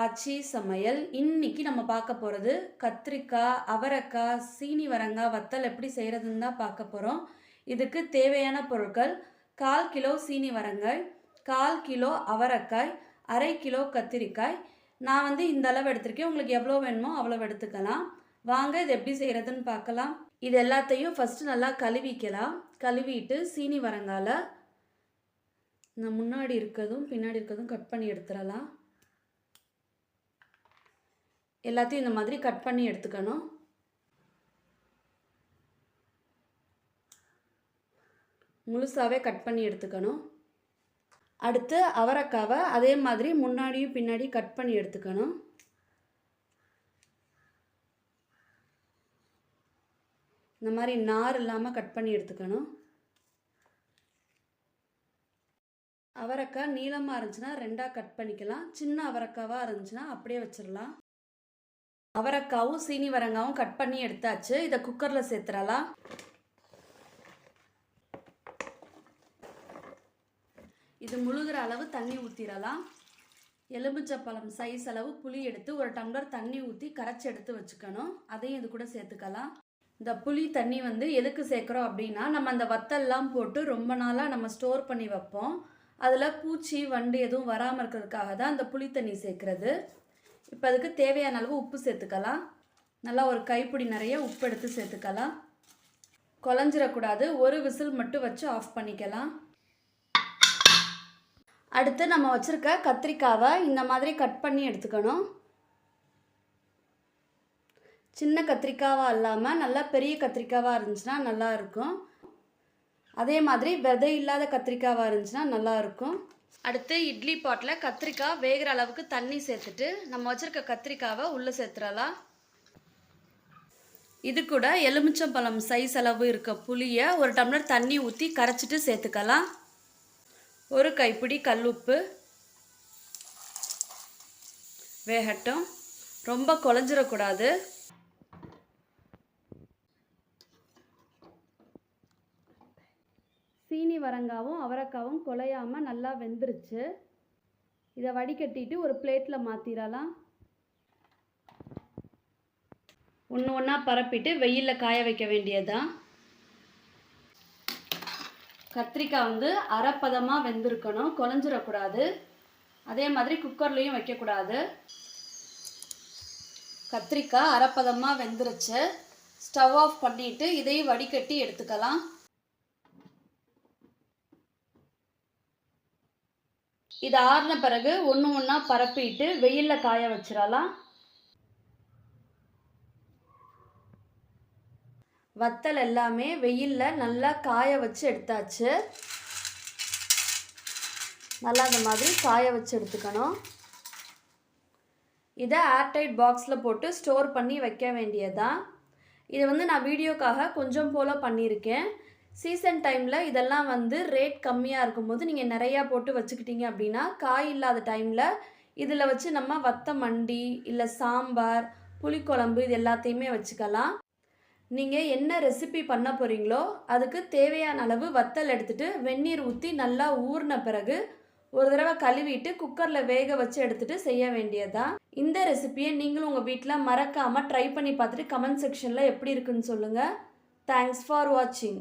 ஆச்சி சமையல். இன்னைக்கு நம்ம பார்க்க போகிறது கத்திரிக்காய் அவரைக்காய் சீனி வரங்காய் வத்தல் எப்படி செய்கிறதுன்னு தான் பார்க்க போகிறோம் இதுக்கு தேவையான பொருட்கள் கால் கிலோ சீனி வரங்காய் கால் கிலோ அவரைக்காய் அரை கிலோ கத்திரிக்காய். நான் வந்து இந்த அளவு எடுத்திருக்கேன். உங்களுக்கு எவ்வளோ வேணுமோ அவ்வளோ எடுத்துக்கலாம். வாங்க இது எப்படி செய்கிறதுன்னு பார்க்கலாம். இது எல்லாத்தையும் ஃபஸ்ட்டு நல்லா கழுவிக்கலாம். கழுவிட்டு சீனி வரங்கால இந்த முன்னாடி இருக்கிறதும் பின்னாடி இருக்கிறதும் கட் பண்ணி எடுத்துடலாம். எல்லாத்தையும் இந்த மாதிரி கட் பண்ணி எடுத்துக்கணும். முழுசாகவே கட் பண்ணி எடுத்துக்கணும். அடுத்து அவரைக்காவை அதே மாதிரி முன்னாடியும் பின்னாடி கட் பண்ணி எடுத்துக்கணும். இந்த மாதிரி நார் இல்லாமல் கட் பண்ணி எடுத்துக்கணும். அவரைக்காய் நீளமாக இருந்துச்சுன்னா ரெண்டாக கட் பண்ணிக்கலாம். சின்ன அவரைக்காவாக இருந்துச்சுன்னா அப்படியே வச்சிடலாம். அவரைக்காவும் சீனி வரங்காவும் கட் பண்ணி எடுத்தாச்சு. இதை குக்கரில் சேர்த்துடலாம். இது முழுகிற அளவு தண்ணி ஊற்றிடலாம் எலுமிச்சப்பழம் சைஸ் அளவு புளி எடுத்து ஒரு டம்ளர் தண்ணி ஊற்றி கரைச்சி எடுத்து வச்சுக்கணும். அதையும் இது கூட சேர்த்துக்கலாம். இந்த புளி தண்ணி வந்து எதுக்கு சேர்க்குறோம் அப்படின்னா நம்ம அந்த வத்தல்லாம் போட்டு ரொம்ப நாளாக நம்ம ஸ்டோர் பண்ணி வைப்போம். அதில் பூச்சி வண்டு எதுவும் வராமல் இருக்கிறதுக்காக தான் அந்த புளி தண்ணி சேர்க்குறது. இப்போ அதுக்கு தேவையான அளவு உப்பு சேர்த்துக்கலாம். நல்லா ஒரு கைப்பிடி நிறைய உப்பு எடுத்து சேர்த்துக்கலாம். குழஞ்சிடக்கூடாது ஒரு விசில் மட்டும் வச்சு ஆஃப் பண்ணிக்கலாம். அடுத்து நம்ம வச்சுருக்க கத்திரிக்காவை இந்த மாதிரி கட் பண்ணி எடுத்துக்கணும். சின்ன கத்திரிக்காவாக இல்லாமல் நல்லா பெரிய கத்திரிக்காவாக இருந்துச்சுன்னா நல்லா இருக்கும். அதே மாதிரி விதை இல்லாத கத்திரிக்காவாக இருந்துச்சுன்னா நல்லாயிருக்கும் அடுத்து இட்லி பாட்டில் கத்திரிக்காய் வேகிற அளவுக்கு தண்ணி சேர்த்துட்டு நம்ம வச்சுருக்க கத்திரிக்காவை உள்ளே சேர்த்துடலாம். இது கூட எலுமிச்சம்பழம் சைஸ் அளவு இருக்க புளியை ஒரு டம்ளர் தண்ணி ஊற்றி கரைச்சிட்டு சேர்த்துக்கலாம். ஒரு கைப்பிடி கல்லுப்பு வேகட்டும். ரொம்ப குழஞ்சிடக்கூடாது. சீனி வரங்காவும் அவரைக்காவும் குலையாமல் நல்லா வெந்துருச்சு. இதை வடிகட்டிட்டு ஒரு பிளேட்டில் மாற்றிடலாம் ஒன்று ஒன்றா பரப்பிட்டு வெயிலில் காய வைக்க வேண்டியதுதான் கத்திரிக்காய் வந்து அரைப்பதமாக வெந்திருக்கணும் குழஞ்சிடக்கூடாது அதே மாதிரி குக்கர்லேயும் வைக்கக்கூடாது. கத்திரிக்காய் அரைப்பதமாக வெந்துருச்சு. ஸ்டவ் ஆஃப் பண்ணிவிட்டு இதையும் வடிகட்டி எடுத்துக்கலாம். இது ஆறின பிறகு ஒன்று ஒன்றா பரப்பிட்டு வெயிலில் காய வச்சிடலாம். வத்தல் எல்லாமே வெயிலில் நல்லா காய வச்சு எடுத்தாச்சு. நல்லா அந்த மாதிரி காய வச்சு எடுத்துக்கணும். இதை ஏர்டைட் பாக்ஸில் போட்டு ஸ்டோர் பண்ணி வைக்க வேண்டியதான் இது வந்து நான் வீடியோக்காக கொஞ்சம் போல் பண்ணியிருக்கேன். சீசன் டைமில் இதெல்லாம் வந்து ரேட் கம்மியாக இருக்கும்போது நீங்கள் நிறையா போட்டு வச்சுக்கிட்டீங்க அப்படின்னா காய் இல்லாத டைமில் இதில் வச்சு நம்ம வத்த மண்டி இல்லை சாம்பார் புளிக்குழம்பு இது எல்லாத்தையுமே வச்சுக்கலாம். நீங்கள் என்ன ரெசிபி பண்ண போகிறீங்களோ அதுக்கு தேவையான அளவு வத்தல் எடுத்துகிட்டு வெந்நீர் ஊற்றி நல்லா ஊறின பிறகு ஒரு தடவை கழுவிட்டு குக்கரில் வேக வச்சு எடுத்துகிட்டு செய்ய வேண்டியதுதான். இந்த ரெசிபியை நீங்களும் உங்கள் வீட்டில் மறக்காமல் ட்ரை பண்ணி பார்த்துட்டு கமெண்ட் செக்ஷனில் எப்படி இருக்குன்னு சொல்லுங்கள் தேங்க்ஸ் ஃபார் வாட்சிங்